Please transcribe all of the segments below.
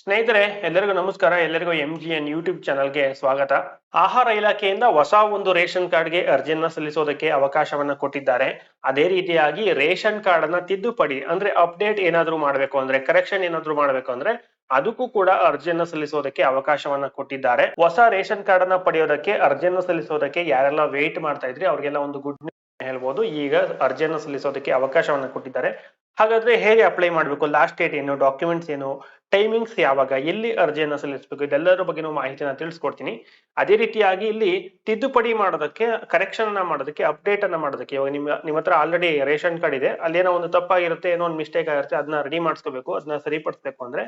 ಸ್ನೇಹಿತರೆ, ಎಲ್ಲರಿಗೂ ನಮಸ್ಕಾರ. ಎಲ್ಲರಿಗೂ ಎಂ ಜಿ ಎನ್ ಯೂಟ್ಯೂಬ್ ಚಾನಲ್ಗೆ ಸ್ವಾಗತ. ಆಹಾರ ಇಲಾಖೆಯಿಂದ ಹೊಸ ಒಂದು ರೇಷನ್ ಕಾರ್ಡ್ಗೆ ಅರ್ಜಿಯನ್ನ ಸಲ್ಲಿಸೋದಕ್ಕೆ ಅವಕಾಶವನ್ನ ಕೊಟ್ಟಿದ್ದಾರೆ. ಅದೇ ರೀತಿಯಾಗಿ ರೇಷನ್ ಕಾರ್ಡ್ ಅನ್ನ ತಿದ್ದುಪಡಿ, ಅಂದ್ರೆ ಅಪ್ಡೇಟ್ ಏನಾದ್ರೂ ಮಾಡ್ಬೇಕು, ಅಂದ್ರೆ ಕರೆಕ್ಷನ್ ಏನಾದ್ರೂ ಮಾಡ್ಬೇಕು, ಅಂದ್ರೆ ಅದಕ್ಕೂ ಕೂಡ ಅರ್ಜಿಯನ್ನ ಸಲ್ಲಿಸೋದಕ್ಕೆ ಅವಕಾಶವನ್ನ ಕೊಟ್ಟಿದ್ದಾರೆ. ಹೊಸ ರೇಷನ್ ಕಾರ್ಡ್ ಅನ್ನ ಪಡೆಯೋದಕ್ಕೆ ಅರ್ಜಿಯನ್ನ ಸಲ್ಲಿಸೋದಕ್ಕೆ ಯಾರೆಲ್ಲ ವೇಟ್ ಮಾಡ್ತಾ ಇದ್ರಿ, ಅವ್ರಿಗೆಲ್ಲ ಒಂದು ಗುಡ್ ಹೇಳ್ಬೋದು. ಈಗ ಅರ್ಜಿಯನ್ನು ಸಲ್ಲಿಸೋದಕ್ಕೆ ಅವಕಾಶವನ್ನ ಕೊಟ್ಟಿದ್ದಾರೆ. ಹಾಗಾದ್ರೆ ಹೇಗೆ ಅಪ್ಲೈ ಮಾಡಬೇಕು? ಲಾಸ್ಟ್ ಡೇಟ್ ಏನು ಡಾಕ್ಯುಮೆಂಟ್ಸ್ ಏನು? ಟೈಮಿಂಗ್ಸ್ ಯಾವಾಗ, ಎಲ್ಲಿ ಅರ್ಜಿಯನ್ನು ಸಲ್ಲಿಸಬೇಕು ಇದೆಲ್ಲರ ಬಗ್ಗೆ ನಾವು ಮಾಹಿತಿಯನ್ನು ತಿಳಿಸ್ಕೊಡ್ತೀನಿ. ಅದೇ ರೀತಿಯಾಗಿ ಇಲ್ಲಿ ತಿದ್ದುಪಡಿ ಮಾಡೋದಕ್ಕೆ ಕರೆಕ್ಷನ್ ಅನ್ನ ಮಾಡೋದಕ್ಕೆ ಅಪ್ಡೇಟ್ ಅನ್ನ ಮಾಡೋದಕ್ಕೆ, ಇವಾಗ ನಿಮ್ಮ ನಿಮ್ಮ ಹತ್ರ ಆಲ್ರೆಡಿ ರೇಷನ್ ಕಾರ್ಡ್ ಇದೆ ಅಲ್ಲಿ ಏನೋ ಒಂದು ತಪ್ಪಾಗಿರುತ್ತೆ, ಏನೋ ಒಂದು ಮಿಸ್ಟೇಕ್ ಆಗಿರುತ್ತೆ, ಅದನ್ನ ರೆಡಿ ಮಾಡಿಸ್ಕೋಬೇಕು, ಅದನ್ನ ಸರಿಪಡಿಸ್ಬೇಕು ಅಂದ್ರೆ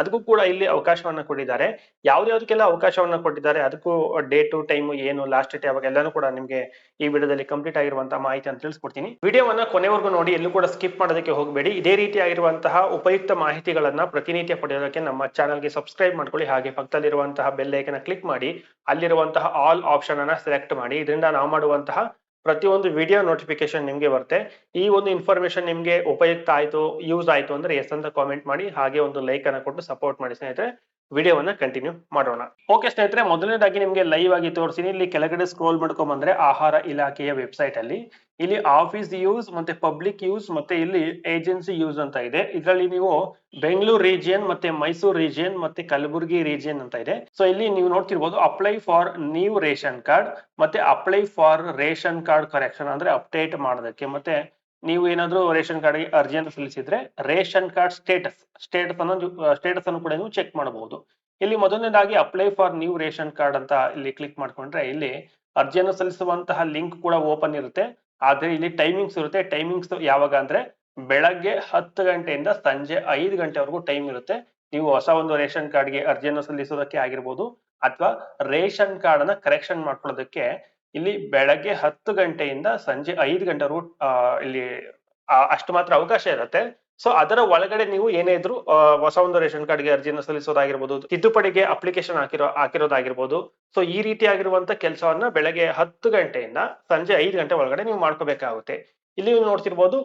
ಅದಕ್ಕೂ ಕೂಡ ಇಲ್ಲಿ ಅವಕಾಶವನ್ನ ಕೊಟ್ಟಿದ್ದಾರೆ. ಯಾವ್ದ್ಯಾವ್ದಕ್ಕೆಲ್ಲ ಅವಕಾಶವನ್ನ ಕೊಟ್ಟಿದ್ದಾರೆ, ಅದಕ್ಕೂ ಡೇಟು ಟೈಮು ಏನು ಲಾಸ್ಟ್ ಡೇಟ್ ಯಾವಾಗ ಎಲ್ಲಾನು ಕೂಡ ನಿಮ್ಗೆ ಈ ವಿಡಿಯೋದಲ್ಲಿ ಕಂಪ್ಲೀಟ್ ಆಗಿರುವಂತಹ ಮಾಹಿತಿ ಅಂತ ತಿಳಿಸ್ಕೊಡ್ತೀನಿ. ವಿಡಿಯೋವನ್ನ ಕೊನೆವರೆಗೂ ನೋಡಿ, ಎಲ್ಲೂ ಕೂಡ ಸ್ಕಿಪ್ ಮಾಡೋದಕ್ಕೆ ಹೋಗಬೇಡಿ. ಇದೇ ರೀತಿಯಾಗಿರುವಂತಹ ಉಪಯುಕ್ತ ಮಾಹಿತಿಗಳನ್ನ ಪ್ರತಿನಿತ್ಯ ಪಡೆಯೋದಕ್ಕೆ ನಮ್ಮ ಚಾನಲ್ಗೆ ಸಬ್ಸ್ಕ್ರೈಬ್ ಮಾಡ್ಕೊಳ್ಳಿ. ಹಾಗೆ ಪಕ್ಕದಲ್ಲಿರುವಂತಹ ಬೆಲ್ ಕ್ಲಿಕ್ ಮಾಡಿ, ಅಲ್ಲಿರುವಂತಹ ಆಲ್ ಆಪ್ಷನ್ ಅನ್ನ ಸೆಲೆಕ್ಟ್ ಮಾಡಿ. ಇದರಿಂದ ನಾವು ಮಾಡುವಂತಹ ಪ್ರತಿಯೊಂದು ವಿಡಿಯೋ ನೋಟಿಫಿಕೇಶನ್ ನಿಮಗೆ ಬರುತ್ತೆ. ಈ ಒಂದು ಇನ್ಫಾರ್ಮೇಶನ್ ನಿಮಗೆ ಉಪಯುಕ್ತ ಆಯ್ತು ಯೂಸ್ ಆಯ್ತು ಅಂದ್ರೆ ಎಸ್ ಅಂತ ಕಾಮೆಂಟ್ ಮಾಡಿ, ಹಾಗೆ ಒಂದು ಲೈಕ್ ಅನ್ನ ಕೊಟ್ಟು ಸಪೋರ್ಟ್ ಮಾಡಿ ಸ್ನೇಹಿತರೆ. ವಿಡಿಯೋವನ್ನ ಕಂಟಿನ್ಯೂ ಮಾಡೋಣ. ಓಕೆ ಸ್ನೇಹಿತರೆ, ಮೊದಲನೇದಾಗಿ ನಿಮಗೆ ಲೈವ್ ಆಗಿ ತೋರಿಸ್ತೀನಿ. ಇಲ್ಲಿ ಕೆಳಗಡೆ ಸ್ಕ್ರೋಲ್ ಮಾಡ್ಕೊಂಡ್ ಬಂದ್ರೆ ಆಹಾರ ಇಲಾಖೆಯ ವೆಬ್ಸೈಟ್ ಅಲ್ಲಿ. ಇಲ್ಲಿ ಆಫೀಸ್ ಯೂಸ್ ಮತ್ತೆ ಪಬ್ಲಿಕ್ ಯೂಸ್ ಮತ್ತೆ ಇಲ್ಲಿ ಏಜೆನ್ಸಿ ಯೂಸ್ ಅಂತ ಇದೆ. ಇದರಲ್ಲಿ ನೀವು ಬೆಂಗಳೂರು ರೀಜಿಯನ್ ಮತ್ತೆ ಮೈಸೂರು ರೀಜಿಯನ್ ಮತ್ತೆ ಕಲಬುರಗಿ ರೀಜಿಯನ್ ಅಂತ ಇದೆ. ಸೊ ಇಲ್ಲಿ ನೀವು ನೋಡ್ತಿರ್ಬೋದು apply for new ration card ಮತ್ತೆ apply for ration card correction ಅಂದ್ರೆ ಅಪ್ಡೇಟ್ ಮಾಡೋದಕ್ಕೆ. ಮತ್ತೆ ನೀವು ಏನಾದರೂ ರೇಷನ್ ಕಾರ್ಡ್ಗೆ ಅರ್ಜಿಯನ್ನು ಸಲ್ಲಿಸಿದ್ರೆ ರೇಷನ್ ಕಾರ್ಡ್ ಸ್ಟೇಟಸ್ ಸ್ಟೇಟಸ್ ಅನ್ನು ಸ್ಟೇಟಸ್ ಅನ್ನು ಕೂಡ ನೀವು ಚೆಕ್ ಮಾಡಬಹುದು. ಇಲ್ಲಿ ಮೊದಲನೇದಾಗಿ apply for new ration card ಅಂತ ಇಲ್ಲಿ ಕ್ಲಿಕ್ ಮಾಡ್ಕೊಂಡ್ರೆ ಇಲ್ಲಿ ಅರ್ಜಿಯನ್ನು ಸಲ್ಲಿಸುವಂತಹ ಲಿಂಕ್ ಕೂಡ ಓಪನ್ ಇರುತ್ತೆ. ಆದ್ರೆ ಇಲ್ಲಿ ಟೈಮಿಂಗ್ಸ್ ಇರುತ್ತೆ. ಟೈಮಿಂಗ್ಸ್ ಯಾವಾಗ ಅಂದ್ರೆ ಬೆಳಗ್ಗೆ ಹತ್ತು ಗಂಟೆಯಿಂದ ಸಂಜೆ ಐದು ಗಂಟೆವರೆಗೂ ಟೈಮ್ ಇರುತ್ತೆ. ನೀವು ಹೊಸ ಒಂದು ರೇಷನ್ ಕಾರ್ಡ್ಗೆ ಅರ್ಜಿಯನ್ನು ಸಲ್ಲಿಸೋದಕ್ಕೆ ಆಗಿರ್ಬೋದು, ಅಥವಾ ರೇಷನ್ ಕಾರ್ಡ್ ಅನ್ನ ಕರೆಕ್ಷನ್ ಮಾಡ್ಕೊಳ್ಳೋದಕ್ಕೆ ಇಲ್ಲಿ ಬೆಳಗ್ಗೆ ಹತ್ತು ಗಂಟೆಯಿಂದ ಸಂಜೆ ಐದು ಗಂಟೆ ರೂಟ್ ಇಲ್ಲಿ ಅಷ್ಟು ಮಾತ್ರ ಅವಕಾಶ ಇರುತ್ತೆ. ಸೊ ಅದರ ಒಳಗಡೆ ನೀವು ಏನೇ ಇದ್ರು ಹೊಸ ಒಂದು ರೇಷನ್ ಕಾರ್ಡ್ಗೆ ಅರ್ಜಿಯನ್ನು ಸಲ್ಲಿಸೋದಾಗಿರ್ಬೋದು, ತಿದ್ದುಪಡಿಗೆ ಅಪ್ಲಿಕೇಶನ್ ಹಾಕಿರೋ, ಹಾಕಿರೋದಾಗಿರ್ಬೋದು. ಸೊ ಈ ರೀತಿಯಾಗಿರುವಂತ ಕೆಲಸವನ್ನ ಬೆಳಗ್ಗೆ ಹತ್ತು ಗಂಟೆಯಿಂದ ಸಂಜೆ ಐದು ಗಂಟೆ ಒಳಗಡೆ ನೀವು ಮಾಡ್ಕೋಬೇಕಾಗುತ್ತೆ. ಇಲ್ಲಿ ನೀವು ನೋಡ್ತಿರ್ಬೋದು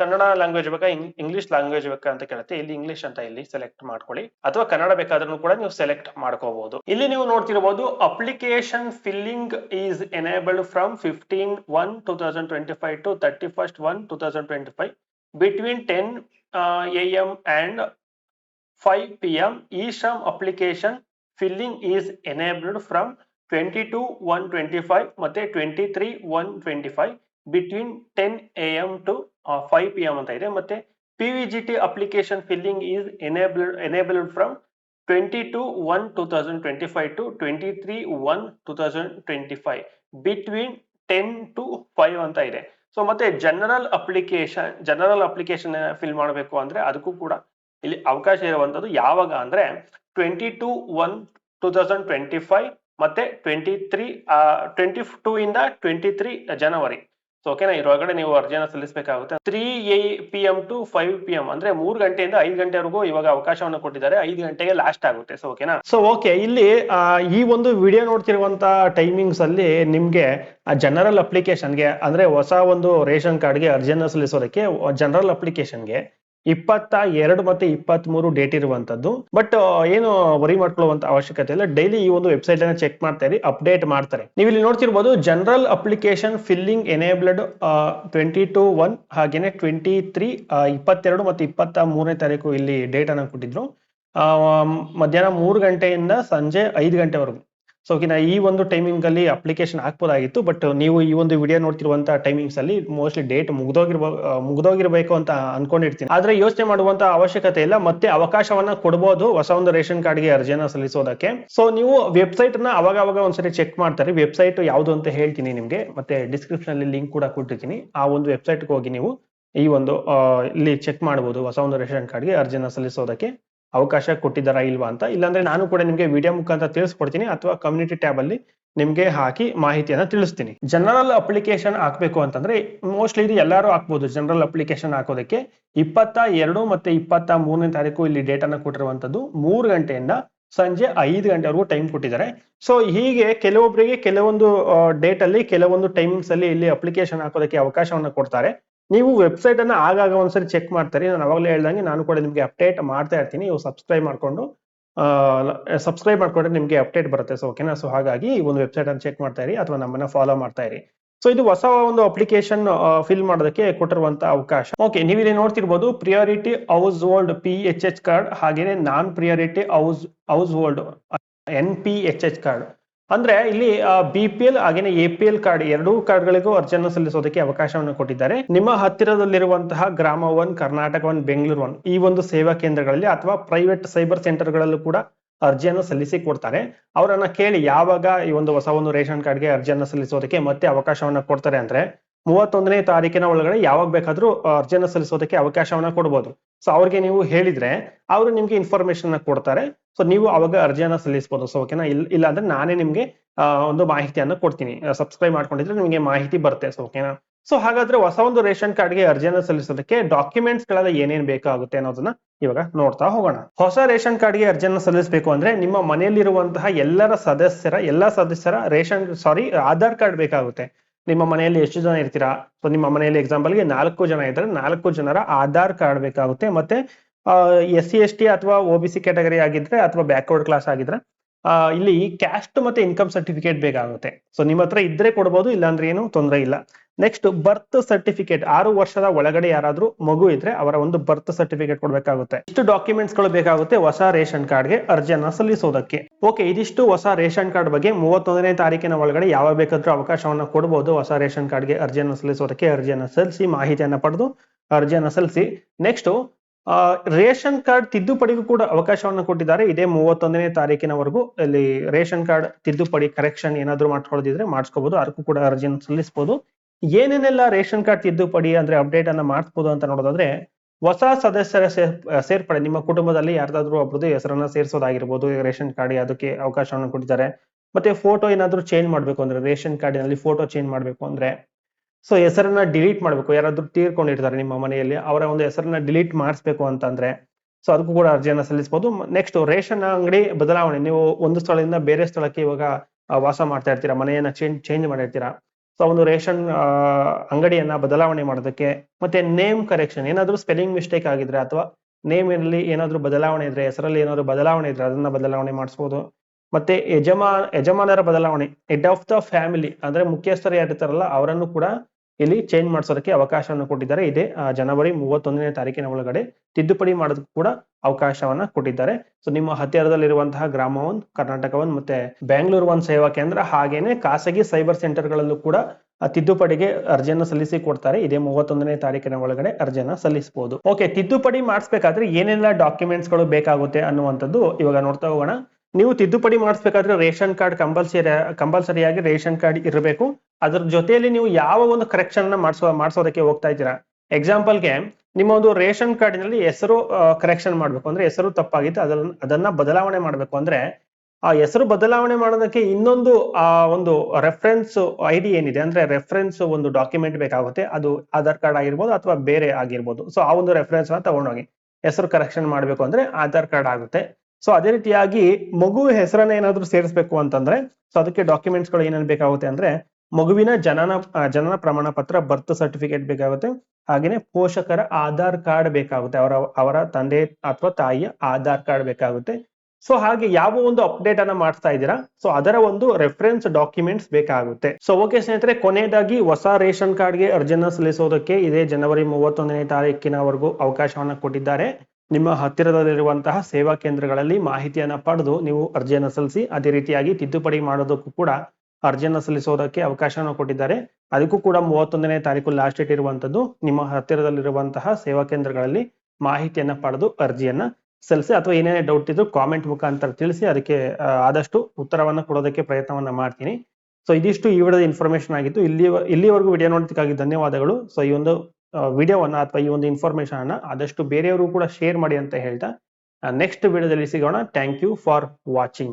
ಕನ್ನಡ ಲ್ಯಾಂಗ್ವೇಜ್ ಬೇಕಾ ಇಂಗ್ಲಿಷ್ ಲ್ಯಾಂಗ್ವೇಜ್ ಬೇಕಾ ಅಂತ ಕೇಳುತ್ತೆ. ಇಲ್ಲಿ ಇಂಗ್ಲಿಷ್ ಅಂತ ಇಲ್ಲಿ ಸೆಲೆಕ್ಟ್ ಮಾಡ್ಕೊಳ್ಳಿ. ಅಥವಾ ಕನ್ನಡ ಬೇಕಾದ್ರೂ ಕೂಡ ನೀವು ಸೆಲೆಕ್ಟ್ ಮಾಡ್ಕೋಬಹುದು ಇಲ್ಲಿ ನೀವು ನೋಡ್ತಿರ್ಬೋದು application filling is enabled from fifteen one two thousand twenty five to thirty first one two thousand twenty five between 10 application filling is 5 p.m. e-shram application filling is enabled from 22 125 ಮತ್ತೆ 23 125 between 10 a.m. to uh, 5 p.m. ಅಂತ ಇದೆ ಮತ್ತೆ P V G T application filling is enabled enabled from twenty two one two thousand twenty five to twenty three one two thousand twenty five between ten to five ಅಂತ ಇದೆ so ಮತ್ತೆ general application general application fill ಮಾಡಬೇಕು ಅಂದ್ರೆ ಅದಕ್ಕೂ ಕೂಡ ಇಲ್ಲಿ ಅವಕಾಶ ಇರುವಂತದ್ದು ಯಾವಾಗ ಅಂದ್ರೆ twenty two one two thousand twenty five ಮತ್ತೆ ಟ್ವೆಂಟಿ ತ್ರೀ ಟ್ವೆಂಟಿ ಟೂ ಇಂದ ಟ್ವೆಂಟಿ ತ್ರೀ ಜನವರಿ ಸೊ ಓಕೆನಾ ಇದ್ರೊಳಗಡೆ ನೀವು ಅರ್ಜಿಯನ್ನು ಸಲ್ಲಿಸಬೇಕಾಗುತ್ತೆ. Three A P M to five P M ಅಂದ್ರೆ ಮೂರು ಗಂಟೆಯಿಂದ ಐದು ಗಂಟೆವರೆಗೂ ಇವಾಗ ಅವಕಾಶವನ್ನು ಕೊಟ್ಟಿದ್ದಾರೆ. ಐದು ಗಂಟೆಗೆ ಲಾಸ್ಟ್ ಆಗುತ್ತೆ. ಸೊ ಓಕೆನಾ ಸೊ ಓಕೆ ಇಲ್ಲಿ ಆ, ಈ ಒಂದು ವಿಡಿಯೋ ನೋಡ್ತಿರುವಂತ ಟೈಮಿಂಗ್ಸ್ ಅಲ್ಲಿ ನಿಮ್ಗೆ ಜನರಲ್ ಅಪ್ಲಿಕೇಶನ್ಗೆ ಅಂದ್ರೆ ಹೊಸ ಒಂದು ರೇಷನ್ ಕಾರ್ಡ್ಗೆ ಅರ್ಜಿಯನ್ನು ಸಲ್ಲಿಸೋದಕ್ಕೆ ಜನರಲ್ ಅಪ್ಲಿಕೇಶನ್ಗೆ ಇಪ್ಪತ್ತ ಎರಡು ಮತ್ತೆ ಇಪ್ಪತ್ತ್ ಮೂರು ಡೇಟ್ ಇರುವಂತದ್ದು ಬಟ್ ಏನು ವರಿ ಮಾಡ್ಕೊಳ್ಳುವಂತ ಅವಶ್ಯಕತೆ ಇಲ್ಲ. ಡೈಲಿ ಈ ಒಂದು ವೆಬ್ಸೈಟ್ ಅನ್ನ ಚೆಕ್ ಮಾಡ್ತಾ ಇರಿ ಅಪ್ಡೇಟ್ ಮಾಡ್ತಾರೆ. ನೀವು ಇಲ್ಲಿ ನೋಡ್ತಿರ್ಬೋದು general application filling enabled twenty two one ಹಾಗೇನೆ ಟ್ವೆಂಟಿ ತ್ರೀ ಇಪ್ಪತ್ತೆರಡು ಮತ್ತೆ ಇಪ್ಪತ್ತ ಮೂರನೇ ತಾರೀಕು ಇಲ್ಲಿ ಡೇಟ್ ಅನ್ನ ಕೊಟ್ಟಿದ್ರು. ಮಧ್ಯಾಹ್ನ ಮೂರು ಗಂಟೆಯಿಂದ ಸಂಜೆ ಐದು ಗಂಟೆವರೆಗೂ. ಸೊ ಈ ಒಂದು ಟೈಮಿಂಗ್ ಅಲ್ಲಿ ಅಪ್ಲಿಕೇಶನ್ ಹಾಕ್ಬೋದಾಗಿತ್ತು ಬಟ್ ನೀವು ಈ ಒಂದು ವಿಡಿಯೋ ನೋಡ್ತಿರುವಂತ ಟೈಮಿಂಗ್ಸ್ ಅಲ್ಲಿ ಮೋಸ್ಟ್ಲಿ ಡೇಟ್ ಮುಗ್ದೋಗಿರ್ಬೋ ಮುಗ್ದೋಗಿರ್ಬೇಕು ಅಂತ ಅನ್ಕೊಂಡಿರ್ತೀನಿ. ಆದ್ರೆ ಯೋಚನೆ ಮಾಡುವಂತ ಅವಶ್ಯಕತೆ ಇಲ್ಲ, ಮತ್ತೆ ಅವಕಾಶವನ್ನ ಕೊಡಬಹುದು ಹೊಸ ಒಂದು ರೇಷನ್ ಕಾರ್ಡ್ಗೆ ಅರ್ಜಿಯನ್ನ ಸಲ್ಲಿಸೋದಕ್ಕೆ. ಸೊ ನೀವು ವೆಬ್ಸೈಟ್ನ ಅವಾಗ ಅವಾಗ ಒಂದ್ಸರಿ ಚೆಕ್ ಮಾಡ್ತಾರೆ. ವೆಬ್ಸೈಟ್ ಯಾವ್ದು ಅಂತ ಹೇಳ್ತೀನಿ ನಿಮ್ಗೆ, ಮತ್ತೆ ಡಿಸ್ಕ್ರಿಪ್ಷನ್ ಅಲ್ಲಿ ಲಿಂಕ್ ಕೂಡ ಕೊಟ್ಟಿರ್ತೀನಿ. ಆ ಒಂದು ವೆಬ್ಸೈಟ್ ಹೋಗಿ ನೀವು ಈ ಒಂದು ಇಲ್ಲಿ ಚೆಕ್ ಮಾಡಬಹುದು ಹೊಸ ಒಂದು ರೇಷನ್ ಕಾರ್ಡ್ಗೆ ಅರ್ಜಿಯನ್ನ ಸಲ್ಲಿಸೋದಕ್ಕೆ. ಅವಕಾಶ ಕೊಟ್ಟಿದ್ದಾರಾ ಇಲ್ವಾ ಅಂತ. ಇಲ್ಲಾಂದ್ರೆ ನಾನು ಕೂಡ ನಿಮ್ಗೆ ವಿಡಿಯೋ ಮುಖಾಂತರ ತಿಳಿಸ್ಕೊಡ್ತೀನಿ ಅಥವಾ ಕಮ್ಯುನಿಟಿ ಟ್ಯಾಬ್ ಅಲ್ಲಿ ನಿಮ್ಗೆ ಹಾಕಿ ಮಾಹಿತಿಯನ್ನ ತಿಳಿಸ್ತೀನಿ. ಜನರಲ್ ಅಪ್ಲಿಕೇಶನ್ ಹಾಕ್ಬೇಕು ಅಂತಂದ್ರೆ ಮೋಸ್ಟ್ಲಿ ಇದು ಎಲ್ಲರೂ ಹಾಕ್ಬೋದು. ಜನರಲ್ ಅಪ್ಲಿಕೇಶನ್ ಹಾಕೋದಕ್ಕೆ ಇಪ್ಪತ್ತ ಎರಡು ಮತ್ತೆ ಇಪ್ಪತ್ತ ಮೂರನೇ ತಾರೀಕು ಇಲ್ಲಿ ಡೇಟ್ ಅನ್ನ ಕೊಟ್ಟಿರುವಂತದ್ದು ಮೂರು ಗಂಟೆಯಿಂದ ಸಂಜೆ ಐದು ಗಂಟೆವರೆಗೂ ಟೈಮ್ ಕೊಟ್ಟಿದ್ದಾರೆ. ಸೊ ಹೀಗೆ ಕೆಲವೊಬ್ಬರಿಗೆ ಕೆಲವೊಂದು ಡೇಟ್ ಅಲ್ಲಿ ಕೆಲವೊಂದು ಟೈಮಿಂಗ್ಸ್ ಅಲ್ಲಿ ಇಲ್ಲಿ ಅಪ್ಲಿಕೇಶನ್ ಹಾಕೋದಕ್ಕೆ ಅವಕಾಶವನ್ನ ಕೊಡ್ತಾರೆ. ನೀವು ವೆಬ್ಸೈಟ್ ಅನ್ನ ಆಗಾಗ ಒಂದ್ಸರಿ ಚೆಕ್ ಮಾಡ್ತಾರೆ. ನಾನು ಅವಾಗಲೇ ಹೇಳ್ದಂಗೆ ನಾನು ಕೂಡ ನಿಮಗೆ ಅಪ್ಡೇಟ್ ಮಾಡ್ತಾ ಇರ್ತೀನಿ. ನೀವು ಸಬ್ಸ್ಕ್ರೈಬ್ ಮಾಡ್ಕೊಂಡು ಸಬ್ಸ್ಕ್ರೈಬ್ ಮಾಡ್ಕೊಂಡ್ರೆ ನಿಮಗೆ ಅಪ್ಡೇಟ್ ಬರುತ್ತೆ. ಸೊ ಓಕೆನಾ ಸೊ ಹಾಗಾಗಿ ಈ ಒಂದು ವೆಬ್ಸೈಟ್ ಅನ್ನು ಚೆಕ್ ಮಾಡ್ತಾ ಇರಿ ಅಥವಾ ನಮ್ಮನ್ನ ಫಾಲೋ ಮಾಡ್ತಾ ಇರಿ. ಸೊ ಇದು ಹೊಸ ಒಂದು ಅಪ್ಲಿಕೇಶನ್ ಫಿಲ್ ಮಾಡೋದಕ್ಕೆ ಕೊಟ್ಟಿರುವಂತಹ ಅವಕಾಶ. ಓಕೆ ನೀವು ಇಲ್ಲಿ ನೋಡ್ತಿರ್ಬೋದು priority house hold P H H card ಹಾಗೆಯೇ non priority house house hold N P H H card ಅಂದ್ರೆ ಇಲ್ಲಿ ಬಿ ಪಿ ಎಲ್ ಹಾಗೇನೆ ಎ ಪಿ ಎಲ್ ಕಾರ್ಡ್ ಎರಡೂ ಕಾರ್ಡ್ಗಳಿಗೂ ಅರ್ಜಿಯನ್ನು ಸಲ್ಲಿಸೋದಕ್ಕೆ ಅವಕಾಶವನ್ನು ಕೊಟ್ಟಿದ್ದಾರೆ. ನಿಮ್ಮ ಹತ್ತಿರದಲ್ಲಿರುವಂತಹ Grama one, Karnataka one, Bengaluru one ಈ ಒಂದು ಸೇವಾ ಕೇಂದ್ರಗಳಲ್ಲಿ ಅಥವಾ ಪ್ರೈವೇಟ್ ಸೈಬರ್ ಸೆಂಟರ್ಗಳಲ್ಲೂ ಕೂಡ ಅರ್ಜಿಯನ್ನು ಸಲ್ಲಿಸಿ ಕೊಡ್ತಾರೆ. ಅವರನ್ನ ಕೇಳಿ ಯಾವಾಗ ಈ ಒಂದು ಹೊಸ ಒಂದು ರೇಷನ್ ಕಾರ್ಡ್ಗೆ ಅರ್ಜಿಯನ್ನು ಸಲ್ಲಿಸೋದಕ್ಕೆ ಮತ್ತೆ ಅವಕಾಶವನ್ನ ಕೊಡ್ತಾರೆ ಅಂದ್ರೆ ಮೂವತ್ತೊಂದನೇ ತಾರೀಕಿನ ಒಳಗಡೆ ಯಾವಾಗ ಬೇಕಾದ್ರೂ ಅರ್ಜಿಯನ್ನು ಸಲ್ಲಿಸೋದಕ್ಕೆ ಅವಕಾಶವನ್ನ ಕೊಡ್ಬೋದು. ಸೊ ಅವ್ರಿಗೆ ನೀವು ಹೇಳಿದ್ರೆ, ಅವರು ನಿಮ್ಗೆ ಇನ್ಫಾರ್ಮೇಶನ್ ಕೊಡ್ತಾರೆ. ಸೊ ನೀವು ಅವಾಗ ಅರ್ಜಿಯನ್ನ ಸಲ್ಲಿಸಬಹುದು ಸೊ ಓಕೆನಾ ಇಲ್ಲ ಅಂದ್ರೆ ನಾನೇ ನಿಮ್ಗೆ ಒಂದು ಮಾಹಿತಿಯನ್ನ ಕೊಡ್ತೀನಿ. ಸಬ್ಸ್ಕ್ರೈಬ್ ಮಾಡ್ಕೊಂಡಿದ್ರೆ ನಿಮಗೆ ಮಾಹಿತಿ ಬರುತ್ತೆ. ಸೊ ಓಕೆನಾ ಸೊ ಹಾಗಾದ್ರೆ ಹೊಸ ಒಂದು ರೇಷನ್ ಕಾರ್ಡ್ಗೆ ಅರ್ಜಿಯನ್ನ ಸಲ್ಲಿಸೋದಕ್ಕೆ ಡಾಕ್ಯುಮೆಂಟ್ಸ್ ಗಳೆಲ್ಲ ಏನೇನ್ ಬೇಕಾಗುತ್ತೆ ಅನ್ನೋದನ್ನ ಇವಾಗ ನೋಡ್ತಾ ಹೋಗೋಣ. ಹೊಸ ರೇಷನ್ ಕಾರ್ಡ್ಗೆ ಅರ್ಜಿಯನ್ನ ಸಲ್ಲಿಸಬೇಕು ಅಂದ್ರೆ ನಿಮ್ಮ ಮನೆಯಲ್ಲಿರುವಂತಹ ಎಲ್ಲರ ಸದಸ್ಯರ, ಎಲ್ಲಾ ಸದಸ್ಯರ ರೇಷನ್ ಸಾರಿ ಆಧಾರ್ ಕಾರ್ಡ್ ಬೇಕಾಗುತ್ತೆ. ನಿಮ್ಮ ಮನೆಯಲ್ಲಿ ಎಷ್ಟು ಜನ ಇರ್ತೀರಾ? ಸೊ ನಿಮ್ಮ ಮನೆಯಲ್ಲಿ ಎಕ್ಸಾಂಪಲ್ಗೆ ನಾಲ್ಕು ಜನ ಇದ್ರೆ ನಾಲ್ಕು ಜನರ ಆಧಾರ್ ಕಾರ್ಡ್ ಬೇಕಾಗುತ್ತೆ. ಮತ್ತೆ ಎಸ್ ಸಿ ಎಸ್ ಟಿ ಅಥವಾ ಒ ಬಿ ಸಿ ಕ್ಯಾಟಗರಿ ಆಗಿದ್ರೆ ಅಥವಾ ಬ್ಯಾಕ್ವರ್ಡ್ ಕ್ಲಾಸ್ ಆಗಿದ್ರೆ ಇಲ್ಲಿ ಕ್ಯಾಸ್ಟ್ ಮತ್ತೆ ಇನ್ಕಮ್ ಸರ್ಟಿಫಿಕೇಟ್ ಬೇಕಾಗುತ್ತೆ. ಸೊ ನಿಮ್ಮ ಹತ್ರ ಇದ್ರೆ ಕೊಡ್ಬೋದು, ಇಲ್ಲಾಂದ್ರೆ ಏನು ತೊಂದರೆ ಇಲ್ಲ. ನೆಕ್ಸ್ಟ್ ಬರ್ತ್ ಸರ್ಟಿಫಿಕೇಟ್ ಆರು ವರ್ಷದ ಒಳಗಡೆ ಯಾರಾದ್ರೂ ಮಗು ಇದ್ರೆ ಅವರ ಒಂದು ಬರ್ತ್ ಸರ್ಟಿಫಿಕೇಟ್ ಕೊಡಬೇಕಾಗುತ್ತೆ. ಇಷ್ಟು ಡಾಕ್ಯುಮೆಂಟ್ಸ್ಗಳು ಬೇಕಾಗುತ್ತೆ ಹೊಸ ರೇಷನ್ ಕಾರ್ಡ್ಗೆ ಅರ್ಜಿಯನ್ನ ಸಲ್ಲಿಸೋದಕ್ಕೆ. ಓಕೆ ಇದಿಷ್ಟು ಹೊಸ ರೇಷನ್ ಕಾರ್ಡ್ ಬಗ್ಗೆ ಮೂವತ್ತೊಂದನೇ ತಾರೀಕಿನ ಒಳಗಡೆ ಯಾವ ಬೇಕಾದ್ರೂ ಅವಕಾಶವನ್ನ ಕೊಡಬಹುದು ಹೊಸ ರೇಷನ್ ಕಾರ್ಡ್ಗೆ ಅರ್ಜಿಯನ್ನು ಸಲ್ಲಿಸೋದಕ್ಕೆ ಅರ್ಜಿಯನ್ನು ಸಲ್ಲಿಸಿ, ಮಾಹಿತಿಯನ್ನು ಪಡೆದು ಅರ್ಜಿಯನ್ನು ಸಲ್ಲಿಸಿ. ನೆಕ್ಸ್ಟ್ ರೇಷನ್ ಕಾರ್ಡ್ ತಿದ್ದುಪಡಿಗೂ ಕೂಡ ಅವಕಾಶವನ್ನು ಕೊಟ್ಟಿದ್ದಾರೆ. ಇದೇ ಮೂವತ್ತೊಂದನೇ ತಾರೀಕಿನವರೆಗೂ ಇಲ್ಲಿ ರೇಷನ್ ಕಾರ್ಡ್ ತಿದ್ದುಪಡಿ ಕರೆಕ್ಷನ್ ಏನಾದ್ರು ಮಾಡ್ಕೊಳ್ಳೋದಿದ್ರೆ ಮಾಡಿಸ್ಕೋಬಹುದು ಅದಕ್ಕೂ ಕೂಡ ಅರ್ಜಿಯನ್ನು ಸಲ್ಲಿಸಬಹುದು ಏನೇನೆಲ್ಲ ರೇಷನ್ ಕಾರ್ಡ್ ತಿದ್ದುಪಡಿ ಅಂದ್ರೆ ಅಪ್ಡೇಟ್ ಅನ್ನ ಮಾಡಿಸ್ಬೋದು ಅಂತ ನೋಡೋದಾದ್ರೆ ಹೊಸ ಸದಸ್ಯರ ಸೇರ್- ಸೇರ್ಪಡೆ, ನಿಮ್ಮ ಕುಟುಂಬದಲ್ಲಿ ಯಾರ್ದಾದ್ರು ಒಬ್ರದ್ದು ಹೆಸರನ್ನ ಸೇರಿಸೋದಾಗಿರ್ಬೋದು ರೇಷನ್ ಕಾರ್ಡ್ ಅದಕ್ಕೆ ಅವಕಾಶವನ್ನು ಕೊಟ್ಟಿದ್ದಾರೆ. ಮತ್ತೆ ಫೋಟೋ ಏನಾದ್ರೂ ಚೇಂಜ್ ಮಾಡ್ಬೇಕು ಅಂದ್ರೆ, ರೇಷನ್ ಕಾರ್ಡಿನಲ್ಲಿ ಫೋಟೋ ಚೇಂಜ್ ಮಾಡ್ಬೇಕು ಅಂದ್ರೆ ಸೊ ಹೆಸರನ್ನ ಡಿಲೀಟ್ ಮಾಡ್ಬೇಕು. ಯಾರಾದ್ರೂ ತೀರ್ಕೊಂಡಿರ್ತಾರೆ ನಿಮ್ಮ ಮನೆಯಲ್ಲಿ, ಅವರ ಒಂದು ಹೆಸರನ್ನ ಡಿಲೀಟ್ ಮಾಡಿಸ್ಬೇಕು ಅಂತಂದ್ರೆ ಸೊ ಅದಕ್ಕೂ ಕೂಡ ಅರ್ಜಿಯನ್ನ ಸಲ್ಲಿಸಬಹುದು ನೆಕ್ಸ್ಟ್ ರೇಷನ್ ಅಂಗಡಿ ಬದಲಾವಣೆ, ನೀವು ಒಂದು ಸ್ಥಳದಿಂದ ಬೇರೆ ಸ್ಥಳಕ್ಕೆ ಇವಾಗ ವಾಸ ಮಾಡ್ತಾ ಇರ್ತೀರಾ, ಮನೆಯನ್ನ ಚೇಂಜ್ ಚೇಂಜ್ ಮಾಡಿರ್ತೀರಾ? ಸೊ ಒಂದು ರೇಷನ್ ಅಂಗಡಿಯನ್ನ ಬದಲಾವಣೆ ಮಾಡೋದಕ್ಕೆ ಮತ್ತೆ ನೇಮ್ ಕರೆಕ್ಷನ್, ಏನಾದರೂ ಸ್ಪೆಲ್ಲಿಂಗ್ ಮಿಸ್ಟೇಕ್ ಆಗಿದ್ರೆ ಅಥವಾ ನೇಮ್ ಏನಾದರೂ ಬದಲಾವಣೆ ಇದ್ರೆ, ಹೆಸರಲ್ಲಿ ಏನಾದರೂ ಬದಲಾವಣೆ ಇದ್ರೆ ಅದನ್ನ ಬದಲಾವಣೆ ಮಾಡಿಸ್ಬೋದು. ಮತ್ತೆ ಯಜಮಾ ಯಜಮಾನರ ಬದಲಾವಣೆ ಹೆಡ್ ಆಫ್ ದ ಫ್ಯಾಮಿಲಿ ಅಂದ್ರೆ ಮುಖ್ಯಸ್ಥರು ಯಾರಿರ್ತಾರಲ್ಲ, ಅವರನ್ನು ಕೂಡ ಇಲ್ಲಿ ಚೇಂಜ್ ಮಾಡಿಸೋದಕ್ಕೆ ಅವಕಾಶವನ್ನು ಕೊಟ್ಟಿದ್ದಾರೆ. ಇದೇ ಜನವರಿ ಮೂವತ್ತೊಂದನೇ ತಾರೀಕಿನ ಒಳಗಡೆ ತಿದ್ದುಪಡಿ ಮಾಡೋದಕ್ಕೂ ಕೂಡ ಅವಕಾಶವನ್ನ ಕೊಟ್ಟಿದ್ದಾರೆ. ಸೊ ನಿಮ್ಮ ಹತ್ತಿರದಲ್ಲಿರುವಂತಹ ಗ್ರಾಮ ಒನ್ ಕರ್ನಾಟಕ ಒನ್ ಮತ್ತೆ ಬೆಂಗಳೂರು ಒನ್ ಸೇವಾ ಕೇಂದ್ರ ಹಾಗೇನೆ ಖಾಸಗಿ ಸೈಬರ್ ಸೆಂಟರ್ಗಳಲ್ಲೂ ಕೂಡ ತಿದ್ದುಪಡಿಗೆ ಅರ್ಜಿಯನ್ನು ಸಲ್ಲಿಸಿ ಕೊಡ್ತಾರೆ. ಇದೇ ಮೂವತ್ತೊಂದನೇ ತಾರೀಕಿನ ಒಳಗಡೆ ಅರ್ಜಿಯನ್ನ ಸಲ್ಲಿಸಬಹುದು ಓಕೆ ತಿದ್ದುಪಡಿ ಮಾಡಿಸ್ಬೇಕಾದ್ರೆ ಏನೆಲ್ಲ ಡಾಕ್ಯುಮೆಂಟ್ಸ್ಗಳು ಬೇಕಾಗುತ್ತೆ ಅನ್ನುವಂಥದ್ದು ಇವಾಗ ನೋಡ್ತಾ ಹೋಗೋಣ. ನೀವು ತಿದ್ದುಪಡಿ ಮಾಡಿಸ್ಬೇಕಾದ್ರೆ ರೇಷನ್ ಕಾರ್ಡ್ ಕಂಪಲ್ಸರಿ, ಕಂಪಲ್ಸರಿಯಾಗಿ ರೇಷನ್ ಕಾರ್ಡ್ ಇರಬೇಕು. ಅದ್ರ ಜೊತೆಯಲ್ಲಿ ನೀವು ಯಾವ ಒಂದು ಕರೆಕ್ಷನ್ನ ಮಾಡಿಸೋ, ಮಾಡಿಸೋದಕ್ಕೆ ಹೋಗ್ತಾ ಇದ್ದೀರಾ? ಎಕ್ಸಾಂಪಲ್ಗೆ ನಿಮ್ಮ ಒಂದು ರೇಷನ್ ಕಾರ್ಡಿನಲ್ಲಿ ಹೆಸರು ಕರೆಕ್ಷನ್ ಮಾಡಬೇಕು. ಅಂದ್ರೆ ಹೆಸರು ತಪ್ಪಾಗಿತ್ತು ಅದನ್ನ ಅದನ್ನ ಬದಲಾವಣೆ ಮಾಡಬೇಕು. ಅಂದ್ರೆ ಆ ಹೆಸರು ಬದಲಾವಣೆ ಮಾಡೋದಕ್ಕೆ ಇನ್ನೊಂದು, ಆ, ಒಂದು ರೆಫರೆನ್ಸ್ ಐ ಡಿ ಏನಿದೆ, ಅಂದ್ರೆ ರೆಫರೆನ್ಸ್ ಒಂದು ಡಾಕ್ಯುಮೆಂಟ್ ಬೇಕಾಗುತ್ತೆ. ಅದು ಆಧಾರ್ ಕಾರ್ಡ್ ಆಗಿರ್ಬೋದು ಅಥವಾ ಬೇರೆ ಆಗಿರ್ಬೋದು. ಸೊ ಆ ಒಂದು ರೆಫರೆನ್ಸ್ನ ತಗೊಂಡೋಗಿ ಹೆಸರು ಕರೆಕ್ಷನ್ ಮಾಡಬೇಕು ಅಂದ್ರೆ ಆಧಾರ್ ಕಾರ್ಡ್ ಆಗುತ್ತೆ. ಸೊ ಅದೇ ರೀತಿಯಾಗಿ ಮಗು ಹೆಸರನ್ನ ಏನಾದ್ರು ಸೇರಿಸಬೇಕು ಅಂತಂದ್ರೆ ಸೊ ಅದಕ್ಕೆ ಡಾಕ್ಯುಮೆಂಟ್ಸ್ಗಳು ಏನೇನು ಬೇಕಾಗುತ್ತೆ ಅಂದ್ರೆ, ಮಗುವಿನ ಜನನ ಜನನ ಪ್ರಮಾಣ ಪತ್ರ ಬರ್ತ್ ಸರ್ಟಿಫಿಕೇಟ್ ಬೇಕಾಗುತ್ತೆ, ಹಾಗೇನೆ ಪೋಷಕರ ಆಧಾರ್ ಕಾರ್ಡ್ ಬೇಕಾಗುತ್ತೆ, ಅವರ ಅವರ ತಂದೆ ಅಥವಾ ತಾಯಿಯ ಆಧಾರ್ ಕಾರ್ಡ್ ಬೇಕಾಗುತ್ತೆ. ಸೊ ಹಾಗೆ ಯಾವ ಒಂದು ಅಪ್ಡೇಟ್ ಅನ್ನ ಮಾಡ್ತಾ ಇದ್ದೀರಾ ಸೊ ಅದರ ಒಂದು ರೆಫರೆನ್ಸ್ ಡಾಕ್ಯುಮೆಂಟ್ಸ್ ಬೇಕಾಗುತ್ತೆ. ಸೊ ಓಕೆ ಸ್ನೇಹಿತರೆ, ಕೊನೆಯದಾಗಿ ಹೊಸ ರೇಷನ್ ಕಾರ್ಡ್ಗೆ ಅರ್ಜಿಯನ್ನ ಸಲ್ಲಿಸೋದಕ್ಕೆ ಇದೇ ಜನವರಿ ಮೂವತ್ತೊಂದನೇ ತಾರೀಕಿನವರೆಗೂ ಅವಕಾಶವನ್ನ ಕೊಟ್ಟಿದ್ದಾರೆ. ನಿಮ್ಮ ಹತ್ತಿರದಲ್ಲಿರುವಂತಹ ಸೇವಾ ಕೇಂದ್ರಗಳಲ್ಲಿ ಮಾಹಿತಿಯನ್ನ ಪಡೆದು ನೀವು ಅರ್ಜಿಯನ್ನು ಸಲ್ಲಿಸಿ, ಅದೇ ರೀತಿಯಾಗಿ ತಿದ್ದುಪಡಿ ಮಾಡೋದಕ್ಕೂ ಕೂಡ ಅರ್ಜಿಯನ್ನು ಸಲ್ಲಿಸೋದಕ್ಕೆ ಅವಕಾಶವನ್ನು ಕೊಟ್ಟಿದ್ದಾರೆ. ಅದಕ್ಕೂ ಕೂಡ ಮೂವತ್ತೊಂದನೇ ತಾರೀಕು ಲಾಸ್ಟ್ ಡೇಟ್ ಇರುವಂಥದ್ದು ನಿಮ್ಮ ಹತ್ತಿರದಲ್ಲಿರುವಂತಹ ಸೇವಾ ಕೇಂದ್ರಗಳಲ್ಲಿ ಮಾಹಿತಿಯನ್ನ ಪಡೆದು ಅರ್ಜಿಯನ್ನು ಸಲ್ಲಿಸಿ, ಅಥವಾ ಏನೇನೇ ಡೌಟ್ ಇದ್ರು ಕಾಮೆಂಟ್ ಮುಖಾಂತರ ತಿಳಿಸಿ, ಅದಕ್ಕೆ ಆದಷ್ಟು ಉತ್ತರವನ್ನು ಕೊಡೋದಕ್ಕೆ ಪ್ರಯತ್ನವನ್ನ ಮಾಡ್ತೀನಿ. ಸೊ ಇದಿಷ್ಟು ಈ ವಿಡಿಯೋದ ಇನ್ಫಾರ್ಮೇಷನ್ ಆಗಿತ್ತು. ಇಲ್ಲಿ ಇಲ್ಲಿವರೆಗೂ ವಿಡಿಯೋ ನೋಡೋದಕ್ಕಾಗಿ ಧನ್ಯವಾದಗಳು. ಸೊ ಈ ಒಂದು ವಿಡಿಯೋವನ್ನ ಅಥವಾ ಈ ಒಂದು ಇನ್ಫಾರ್ಮೇಶನ್ ಅನ್ನ ಆದಷ್ಟು ಬೇರೆಯವರು ಕೂಡ ಶೇರ್ ಮಾಡಿ ಅಂತ ಹೇಳ್ತಾ ನೆಕ್ಸ್ಟ್ ವಿಡಿಯೋದಲ್ಲಿ ಸಿಗೋಣ. Thank you for watching